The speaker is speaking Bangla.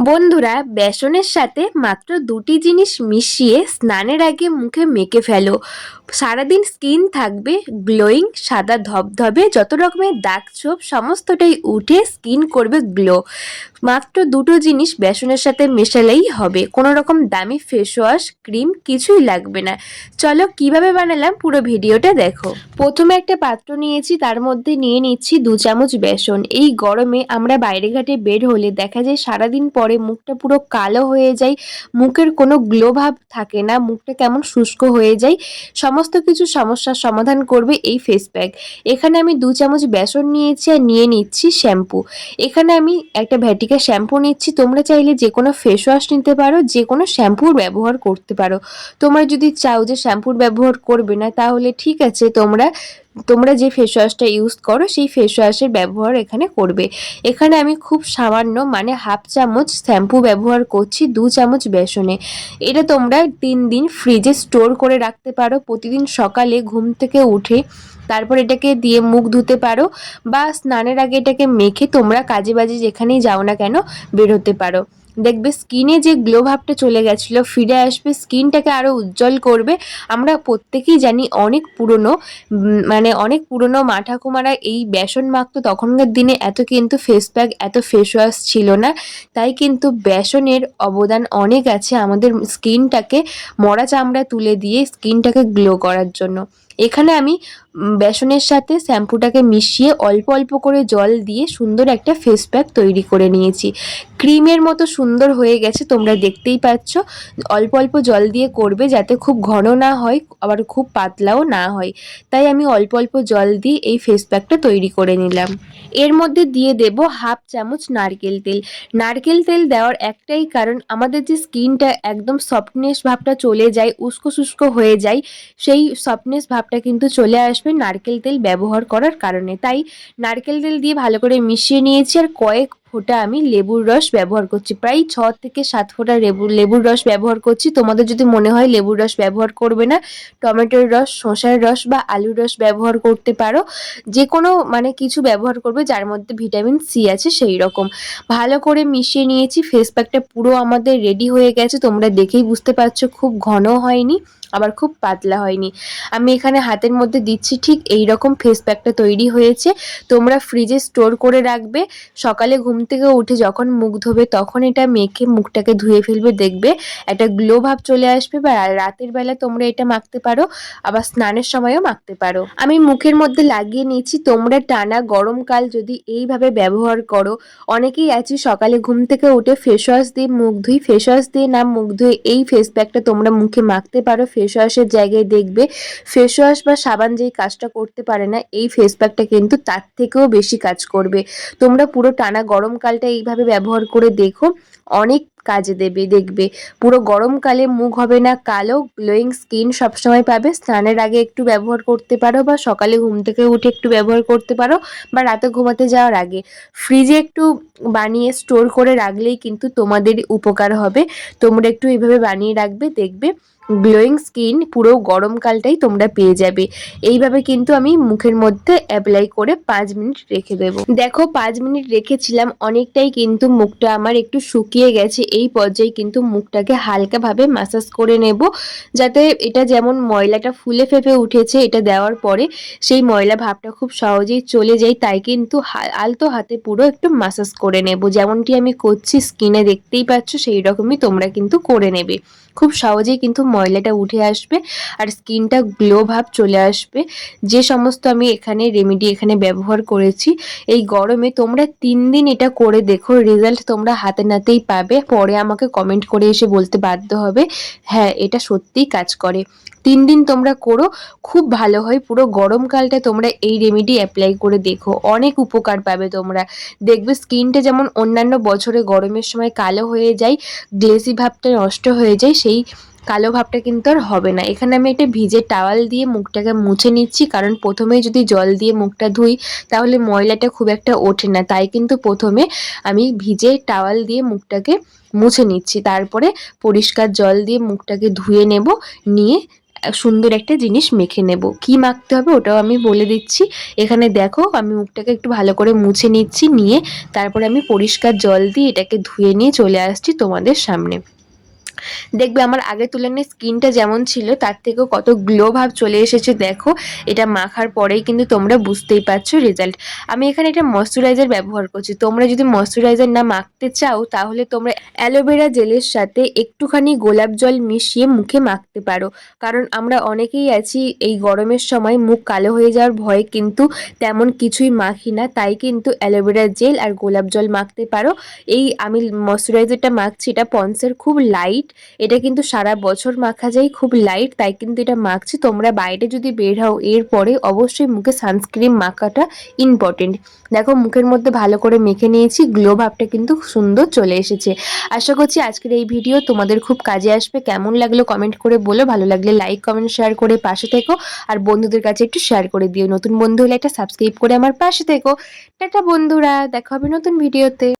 বন্ধুরা, বেসনের সাথে মাত্র দুটি জিনিস মিশিয়ে স্নানের আগে মুখে মেখে ফেলো। সারাদিন স্কিন থাকবে গ্লোয়িং, সাদা ধবধবে, যত রকমের দাগ ছোপ, সমস্তটাই উঠে স্কিন করবে গ্লো। মাত্র দুটো জিনিস বেসনের সাথে মেশালেই হবে। কোনো রকম দামি ফেস ওয়াশ ক্রিম কিছুই লাগবে না। চলো কীভাবে বানালাম পুরো ভিডিওটা দেখো। প্রথমে একটা পাত্র নিয়েছি, তার মধ্যে নিয়ে নিচ্ছি দু চামচ বেসন। এই গরমে আমরা বাইরে ঘাটে বের হলে দেখা যায় সারাদিন পরে মুখটা পুরো কালো হয়ে যায়, মুখের কোনো গ্লো ভাব থাকে না, মুখটা কেমন শুষ্ক হয়ে যায়। সমস্ত কিছু সমস্যার সমাধান করবে এই ফেস প্যাক এখানে আমি দু চামচ বেসন নিয়েছি আর নিয়ে নিচ্ছি শ্যাম্পু এখানে আমি একটা ভ্যাটিকা শ্যাম্পু নিচ্ছি, তোমরা চাইলে যে কোনো ফেস ওয়াশ নিতে পারো যে কোনো শ্যাম্পুর ব্যবহার করতে পারো। তোমরা যদি চাও যে শ্যাম্পুর ব্যবহার করবে না, তাহলে ঠিক আছে, তোমরা তোমরা যে ফেস ওয়াশটা ইউজ করো, সেই ফেস ওয়াশের ব্যবহার এখানে করবে। এখানে আমি খুব সামান্য মানে হাফ চামচ শ্যাম্পু ব্যবহার করছি, দু চামচ বেসনে। এটা তোমরা তিন দিন ফ্রিজে স্টোর করে রাখতে পারো। প্রতিদিন সকালে ঘুম থেকে উঠে তারপর এটাকে দিয়ে মুখ ধুতে পারো বা স্নানের আগে এটাকে মেখে তোমরা কাজে বাজে যেখানেই যাও না কেন, বেরোতে পারো। দেখবে স্কিনে যে গ্লো ভাবটা চলে গেছিল, ফিরে আসবে স্কিনটাকে আরও উজ্জ্বল করবে। আমরা প্রত্যেকেই জানি অনেক পুরনো মানে অনেক পুরনো মা ঠাকুমারা এই বেসন মাখতো। তখনকার দিনে এত কিন্তু ফেস প্যাক এত ফেস ওয়াশ ছিল না। তাই কিন্তু বেসনের অবদান অনেক আছে আমাদের স্কিনটাকে মরা চামড়া তুলে দিয়ে স্কিনটাকে গ্লো করার জন্য। এখানে আমি বেসনের সাথে শ্যাম্পুটাকে মিশিয়ে অল্প অল্প করে জল দিয়ে সুন্দর একটা ফেস প্যাক তৈরি করে নিয়েছি। ক্রিমের মতো সুন্দর হয়ে গেছে, তোমরা দেখতেই পাচ্ছ। অল্প অল্প জল দিয়ে করবে যাতে খুব ঘন না হয়, আবার খুব পাতলাও না হয়। তাই আমি অল্প অল্প জল দিয়ে এই ফেস প্যাকটা তৈরি করে নিলাম। এর মধ্যে দিয়ে দেব হাফ চামচ নারকেল তেল। নারকেল তেল দেওয়ার একটাই কারণ, আমাদের যে স্কিনটা একদম সফটনেস ভাবটা চলে যায় উস্কো শুষ্ক হয়ে যায়, সেই সফটনেস ভাবটা কিন্তু চলে আসবে নারকেল তেল ব্যবহার করার কারণে। তাই নারকেল তেল দিয়ে ভালো করে মিশিয়ে নিয়েছি আর কয়েক ফোঁটা আমি লেবুর রস ব্যবহার করছি। প্রায় ছ থেকে সাত ফোঁটা লেবু, লেবুর রস ব্যবহার করছি। তোমাদের যদি মনে হয় লেবুর রস ব্যবহার করবে না, টমেটোর রস, শসার রস বা আলুর রস ব্যবহার করতে পারো। যে কোনো মানে কিছু ব্যবহার করবে যার মধ্যে ভিটামিন সি আছে সেই রকম। ভালো করে মিশিয়ে নিয়েছি, ফেস প্যাকটা পুরো আমাদের রেডি হয়ে গেছে। তোমরা দেখেই বুঝতে পারছ, খুব ঘন হয়নি। আবার খুব পাতলা হয়নি। আমি এখানে হাতের মধ্যে দিচ্ছি, ঠিক এই রকম ফেস প্যাকটা তৈরি হয়েছে। তোমরা ফ্রিজে স্টোর করে রাখবে। সকালে ঘুম থেকে উঠে যখন মুখ ধোবে, তখন এটা মেখে মুখটাকে ধুয়ে ফেলবে, দেখবে একটা গ্লো ভাব চলে আসবে বা রাতের বেলা তোমরা এটা মাখতে পারো, আবার স্নানের সময়ও মাখতে পারো। আমি মুখের মধ্যে লাগিয়ে নিয়েছি। তোমরা টানা গরমকাল যদি এইভাবে ব্যবহার করো, অনেকেই আছে সকালে ঘুম থেকে উঠে ফেস ওয়াশ দিয়ে মুখ ধুই ফেস ওয়াশ দিয়ে না মুখ ধুয়ে এই ফেস প্যাকটা তোমরা মুখে মাখতে পারো ফেস ওয়াশের জায়গায় দেখবে ফেস ওয়াশ বা সাবান যেই কাজটা করতে পারে না, এই ফেস প্যাকটা কিন্তু তার থেকেও বেশি কাজ করবে। তোমরা পুরো টানা গরমকালটা এইভাবে ব্যবহার করে দেখো, অনেক কাজে দেবে, দেখবে। পুরো গরমকালে মুখ হবে না, কালো গ্লোয়িং স্কিন সবসময় পাবে। স্নানের আগে একটু ব্যবহার করতে পারো বা সকালে ঘুম থেকে উঠে একটু ব্যবহার করতে পারো বা রাতে ঘুমাতে যাওয়ার আগে। ফ্রিজে একটু বানিয়ে স্টোর করে রাখলেই কিন্তু তোমাদের উপকার হবে। তোমরা একটু এইভাবে বানিয়ে রাখবে, দেখবে গ্লোয়িং স্কিন পুরো গরমকালটাই তোমরা পেয়ে যাবে। এইভাবে কিন্তু আমি মুখের মধ্যে অ্যাপ্লাই করে পাঁচ মিনিট রেখে দেব। দেখো, পাঁচ মিনিট রেখেছিলাম, অনেকটাই কিন্তু মুখটা আমার একটু শুকিয়ে গেছে। এই পর্যায়ে কিন্তু মুখটাকে হালকাভাবে মাসাজ করে নেব, যাতে এটা যেমন ময়লাটা ফুলে ফেপে উঠেছে, এটা দেওয়ার পরে সেই ময়লা ভাবটা খুব সহজেই চলে যায়। তাই কিন্তু আলতো হাতে পুরো একটু মাসাজ করে নেব। যেমনটি আমি করছি স্কিনে দেখতেই পাচ্ছ সেই রকমই তোমরা কিন্তু করে নেবে। খুব সহজেই কিন্তু ময়লাটা উঠে আসবে আর স্কিনটা গ্লো ভাব চলে আসবে। যে সমস্ত আমি এখানে রেমেডি এখানে ব্যবহার করেছি, এই গরমে তোমরা তিন দিন এটা করে দেখো রেজাল্ট তোমরা হাতে নাতেই পাবে। পরে আমাকে কমেন্ট করে এসে বলতে বাধ্য হবে হ্যাঁ এটা সত্যিই কাজ করে। তিন দিন তোমরা করো, খুব ভালো হয়, পুরো গরমকালটা তোমরা এই রেমেডি অ্যাপ্লাই করে দেখো। অনেক উপকার পাবে তোমরা। দেখবে স্কিনটা যেমন অন্যান্য বছরে গরমের সময় কালো হয়ে যায় গ্লেসি ভাবটা নষ্ট হয়ে যায়, সেই কালো ভাবটা কিন্তু আর হবে না। এখানে আমি একটা ভিজে টাওয়াল দিয়ে মুখটাকে মুছে নিচ্ছি, কারণ প্রথমেই যদি জল দিয়ে মুখটা ধুই, তাহলে ময়লাটা খুব একটা ওঠে না। তাই কিন্তু প্রথমে আমি ভিজে টাওয়াল দিয়ে মুখটাকে মুছে নিচ্ছি। তারপরে পরিষ্কার জল দিয়ে মুখটাকে ধুয়ে নেব, নিয়ে সুন্দর একটা জিনিস মেখে নেব। কি মাখতে হবে ওটাও আমি বলে দিচ্ছি। এখানে দেখো, আমি মুখটাকে একটু ভালো করে মুছে নিচ্ছি, নিয়ে তারপরে আমি পরিষ্কার জল দিয়ে এটাকে ধুয়ে নিয়ে চলে আসছি তোমাদের সামনে। দেখবে আমার আগের তুলনায় স্কিনটা যেমন ছিল, তার থেকেও কত গ্লো ভাব চলে এসেছে, দেখো। এটা মাখার পরেই কিন্তু তোমরা বুঝতেই পারছ রেজাল্ট আমি এখানে এটা ময়শ্চারাইজার ব্যবহার করছি। তোমরা যদি ময়শ্চারাইজার না মাখতে চাও, তাহলে তোমরা অ্যালোভেরা জেলের সাথে একটুখানি গোলাপ জল মিশিয়ে মুখে মাখতে পারো। কারণ আমরা অনেকেই আছি, এই গরমের সময় মুখ কালো হয়ে যাওয়ার ভয়ে কিন্তু তেমন কিছুই মাখি না, তাই কিন্তু অ্যালোভেরা জেল আর গোলাপ জল মাখতে পারো। এই আমি ময়শ্চারাইজারটা মাখছি, এটা পন্সের খুব লাইট এটা কিন্তু সারা বছর মাখা যায় খুব লাইট তাই কিন্তু এটা মাখছি। তোমরা বাইরে যদি বের হও, এরপরে অবশ্যই মুখে সানস্ক্রিন মাখাটা ইম্পর্টেন্ট দেখো, মুখের মধ্যে ভালো করে মেখে নিয়েছি গ্লো ভাবটা কিন্তু সুন্দর চলে এসেছে। আশা করছি আজকের এই ভিডিও তোমাদের খুব কাজে আসবে। কেমন লাগল কমেন্ট করে বলো। ভালো লাগলে লাইক কমেন্ট শেয়ার করে পাশে থেকো। আর বন্ধুদের কাছে একটু শেয়ার করে দিও। নতুন বন্ধু হলে একটা সাবস্ক্রাইব করে আমার পাশে থেকো। টাটা বন্ধুরা, দেখা হবে নতুন ভিডিওতে